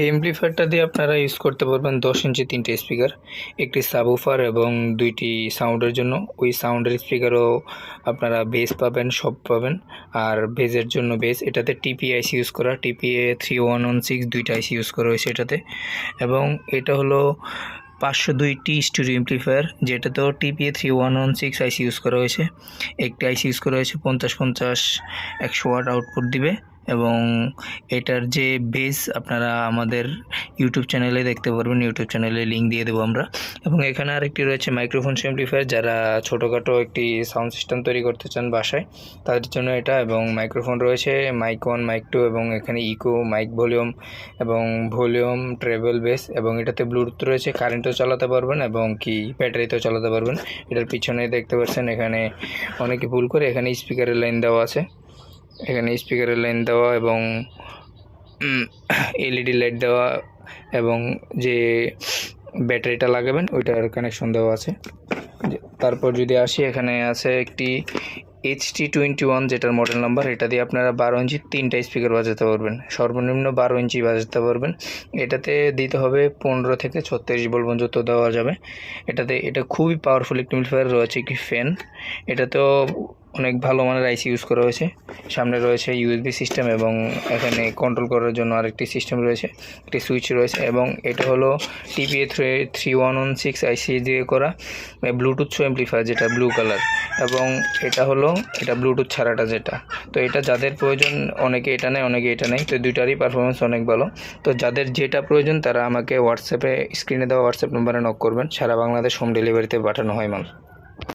এই এমপ্লিফায়ারটা দিয়ে আপনারা ইউজ করতে পারবেন দশ ইঞ্চি তিনটে স্পিকার একটি সাবউফার এবং দুইটি সাউন্ডের জন্য। ওই সাউন্ডের স্পিকারও আপনারা বেস পাবেন, সব পাবেন। আর বেজের জন্য বেস এটাতে টিপি আইসি ইউজ করা TPA three one one six দুইটা আইসি ইউজ করা হয়েছে এটাতে। এবং এটা হলো পাঁচশো দুইটি studio amplifier যেটাতেও TPA three one one six IC use করা হয়েছে। একটি আইসি ইউজ করা হয়েছে পঞ্চাশ পঞ্চাশ, একশো ওয়াট আউটপুট দিবে। এবং এটার যে বেস আপনারা আমাদের ইউটিউব চ্যানেলে দেখতে পারবেন। ইউটিউব চ্যানেলে লিঙ্ক দিয়ে দেবো আমরা। এবং এখানে আরেকটি রয়েছে মাইক্রোফোন অ্যাম্পলিফায়ার যারা ছোটোখাটো একটি সাউন্ড সিস্টেম তৈরি করতে চান বাসায়, তাদের জন্য এটা। এবং মাইক্রোফোন রয়েছে মাইক ওয়ান মাইক টু এবং এখানে ইকো মাইক ভলিউম এবং ভলিউম ট্রেবল বেস এবং এটাতে ব্লুটুথ রয়েছে কারেন্টও চালাতে পারবেন এবং কি ব্যাটারিতেও চালাতে পারবেন। এটার পিছনে দেখতে পাচ্ছেন এখানে অনেকে ভুল করে এখানে স্পিকারের লাইন দেওয়া আছে। এখানে স্পিকারের লাইন দেওয়া এবং এলইডি লাইট দেওয়া এবং যে ব্যাটারিটা লাগাবেন, ওইটার কানেকশন দেওয়া আছে। তারপর যদি আসি, এখানে আছে একটি এইচ টি টোয়েন্টি ওয়ান যেটার মডেল নাম্বার এটা দিয়ে আপনারা বারো ইঞ্চি তিনটা স্পিকার বাজাতে পারবেন। সর্বনিম্ন বারো ইঞ্চি বাজাতে পারবেন। এটাতে দিতে হবে পনেরো থেকে ছত্রিশ বল পর্যন্ত দেওয়া যাবে। এটাতে, এটা খুবই পাওয়ারফুল একটি মিলফায়ার রয়েছে একটি ফ্যান এটাতেও অনেক ভালো মানের আইসি ইউজ করা হয়েছে। সামনে রয়েছে ইউএসবি সিস্টেম এবং এখানে কন্ট্রোল করার জন্য আরেকটি সিস্টেম রয়েছে, একটি সুইচ রয়েছে এবং এটা হলো TPA three three one one six IC দিয়ে করা ব্লুটুথ শো অ্যাম্পলিফায়ার যেটা ব্লু কালার এবং এটা হলো, এটা ব্লুটুথ ছাড়াটা যেটা। তো এটা যাদের প্রয়োজন, অনেকে এটা নেয়, অনেকে এটা নেয়, তো দুইটারই পারফরমেন্স অনেক ভালো। তো যাদের যেটা প্রয়োজন তারা আমাকে হোয়াটসঅ্যাপে স্ক্রিনে দেওয়া হোয়াটসঅ্যাপ নম্বরে নক করবেন, সারা বাংলাদেশ হোম ডেলিভারিতে পাঠানো হয় মাল।